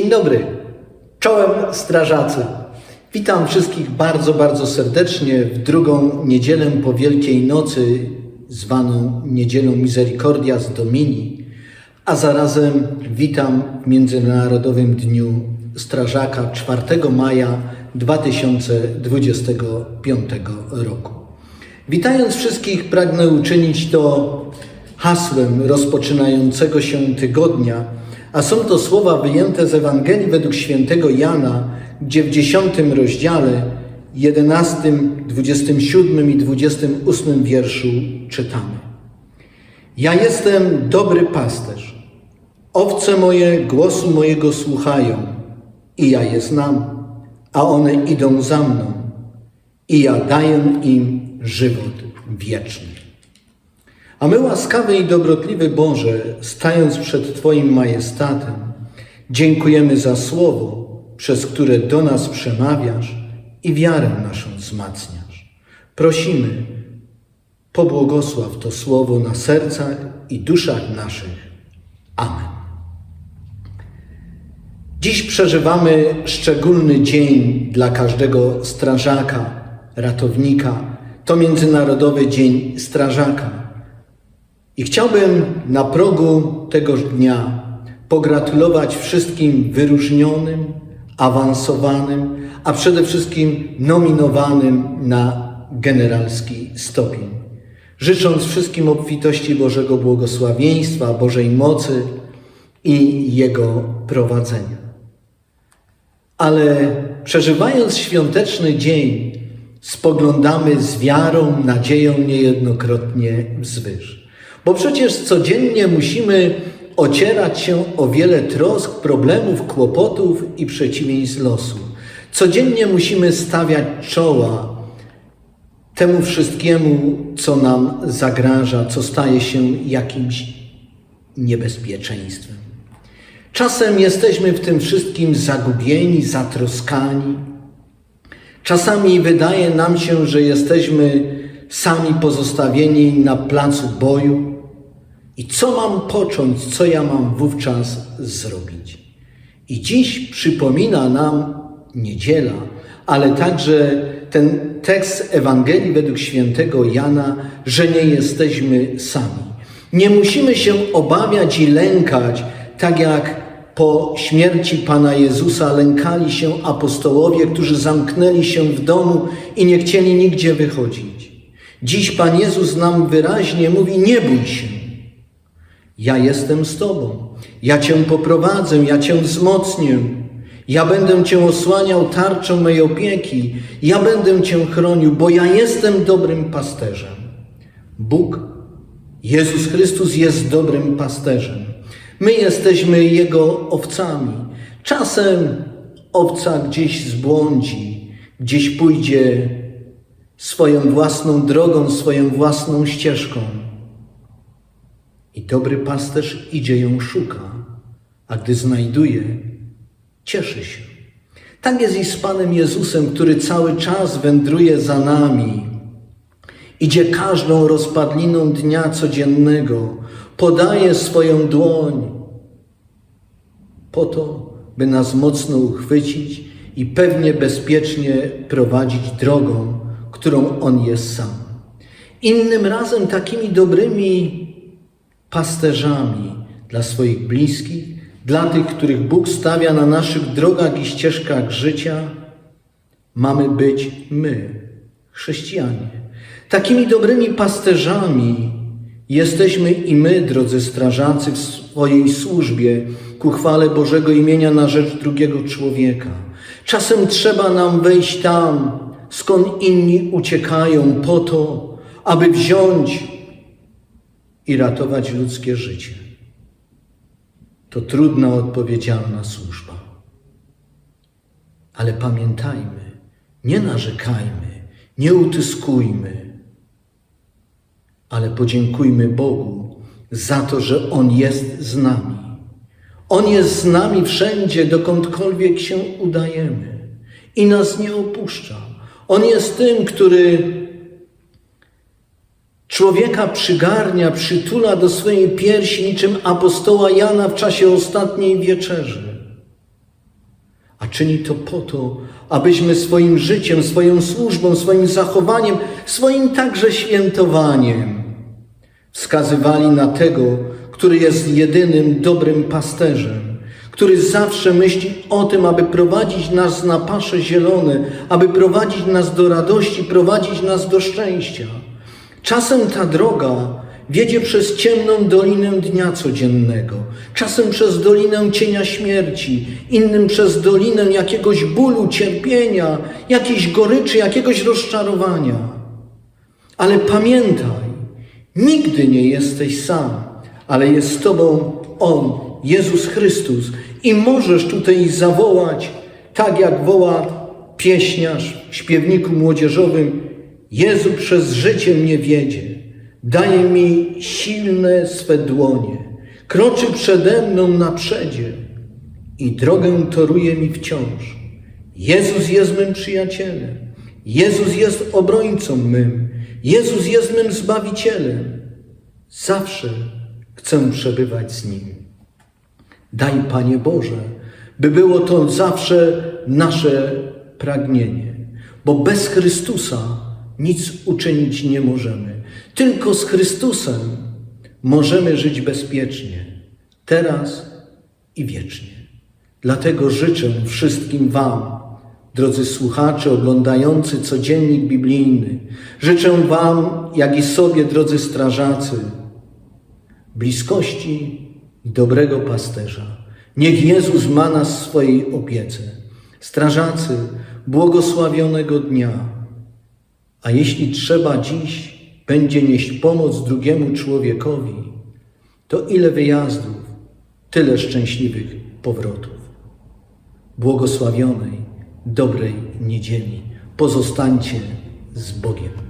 Dzień dobry, czołem strażacy. Witam wszystkich bardzo, bardzo serdecznie w drugą niedzielę po Wielkiej Nocy, zwaną Niedzielą Misericordias Domini, a zarazem witam w Międzynarodowym Dniu Strażaka 4 maja 2025 roku. Witając wszystkich, pragnę uczynić to hasłem rozpoczynającego się tygodnia, a są to słowa wyjęte z Ewangelii według świętego Jana, gdzie w 10 rozdziale, 11, 27 i 28 wierszu czytamy. Ja jestem dobry pasterz. Owce moje głosu mojego słuchają i ja je znam, a one idą za mną i ja daję im żywot wieczny. A my, łaskawy i dobrotliwy Boże, stając przed Twoim majestatem, dziękujemy za słowo, przez które do nas przemawiasz i wiarę naszą wzmacniasz. Prosimy, pobłogosław to słowo na sercach i duszach naszych. Amen. Dziś przeżywamy szczególny dzień dla każdego strażaka, ratownika. To Międzynarodowy Dzień Strażaka. I chciałbym na progu tegoż dnia pogratulować wszystkim wyróżnionym, awansowanym, a przede wszystkim nominowanym na generalski stopień. Życząc wszystkim obfitości Bożego błogosławieństwa, Bożej mocy i Jego prowadzenia. Ale przeżywając świąteczny dzień, spoglądamy z wiarą, nadzieją niejednokrotnie wzwyż. Bo przecież codziennie musimy ocierać się o wiele trosk, problemów, kłopotów i przeciwieństw losu. Codziennie musimy stawiać czoła temu wszystkiemu, co nam zagraża, co staje się jakimś niebezpieczeństwem. Czasem jesteśmy w tym wszystkim zagubieni, zatroskani. Czasami wydaje nam się, że jesteśmy sami pozostawieni na placu boju. I co mam począć, co ja mam wówczas zrobić? I dziś przypomina nam niedziela, ale także ten tekst Ewangelii według świętego Jana, że nie jesteśmy sami. Nie musimy się obawiać i lękać, tak jak po śmierci Pana Jezusa lękali się apostołowie, którzy zamknęli się w domu i nie chcieli nigdzie wychodzić. Dziś Pan Jezus nam wyraźnie mówi: Nie bój się. Ja jestem z Tobą. Ja Cię poprowadzę, ja Cię wzmocnię. Ja będę Cię osłaniał tarczą mej opieki. Ja będę Cię chronił, bo ja jestem dobrym pasterzem. Bóg, Jezus Chrystus jest dobrym pasterzem. My jesteśmy Jego owcami. Czasem owca gdzieś zbłądzi, gdzieś pójdzie swoją własną drogą, swoją własną ścieżką. I dobry pasterz idzie ją szuka, a gdy znajduje, cieszy się. Tak jest i z Panem Jezusem, który cały czas wędruje za nami. Idzie każdą rozpadliną dnia codziennego, podaje swoją dłoń po to, by nas mocno uchwycić i pewnie bezpiecznie prowadzić drogą, którą On jest sam. Innym razem takimi dobrymi pasterzami dla swoich bliskich, dla tych, których Bóg stawia na naszych drogach i ścieżkach życia, mamy być my, chrześcijanie. Takimi dobrymi pasterzami jesteśmy i my, drodzy strażacy, w swojej służbie ku chwale Bożego imienia na rzecz drugiego człowieka. Czasem trzeba nam wejść tam, skąd inni uciekają, po to, aby wziąć i ratować ludzkie życie. To trudna, odpowiedzialna służba. Ale pamiętajmy, nie narzekajmy, nie utyskujmy, ale podziękujmy Bogu za to, że On jest z nami. On jest z nami wszędzie, dokądkolwiek się udajemy i nas nie opuszcza. On jest tym, który człowieka przygarnia, przytula do swojej piersi, niczym apostoła Jana w czasie ostatniej wieczerzy. Czyni to po to, abyśmy swoim życiem, swoją służbą, swoim zachowaniem, swoim także świętowaniem wskazywali na tego, który jest jedynym dobrym pasterzem, który zawsze myśli o tym, aby prowadzić nas na pasze zielone, aby prowadzić nas do radości, prowadzić nas do szczęścia. Czasem ta droga wiedzie przez ciemną dolinę dnia codziennego, czasem przez dolinę cienia śmierci, innym przez dolinę jakiegoś bólu, cierpienia, jakiejś goryczy, jakiegoś rozczarowania. Ale pamiętaj, nigdy nie jesteś sam, ale jest z Tobą On, Jezus Chrystus. I możesz tutaj zawołać, tak jak woła pieśniarz w śpiewniku młodzieżowym: Jezu przez życie mnie wiedzie, daje mi silne swe dłonie, kroczy przede mną na i drogę toruje mi wciąż. Jezus jest mym przyjacielem, Jezus jest obrońcą mym, Jezus jest mym zbawicielem. Zawsze chcę przebywać z Nim. Daj, Panie Boże, by było to zawsze nasze pragnienie, bo bez Chrystusa nic uczynić nie możemy. Tylko z Chrystusem możemy żyć bezpiecznie, teraz i wiecznie. Dlatego życzę wszystkim Wam, drodzy słuchacze oglądający codziennik biblijny, życzę Wam, jak i sobie, drodzy strażacy, bliskości dobrego pasterza. Niech Jezus ma nas w swojej opiece. Strażacy, błogosławionego dnia. A jeśli trzeba dziś będzie nieść pomoc drugiemu człowiekowi, to ile wyjazdów, tyle szczęśliwych powrotów. Błogosławionej, dobrej niedzieli. Pozostańcie z Bogiem.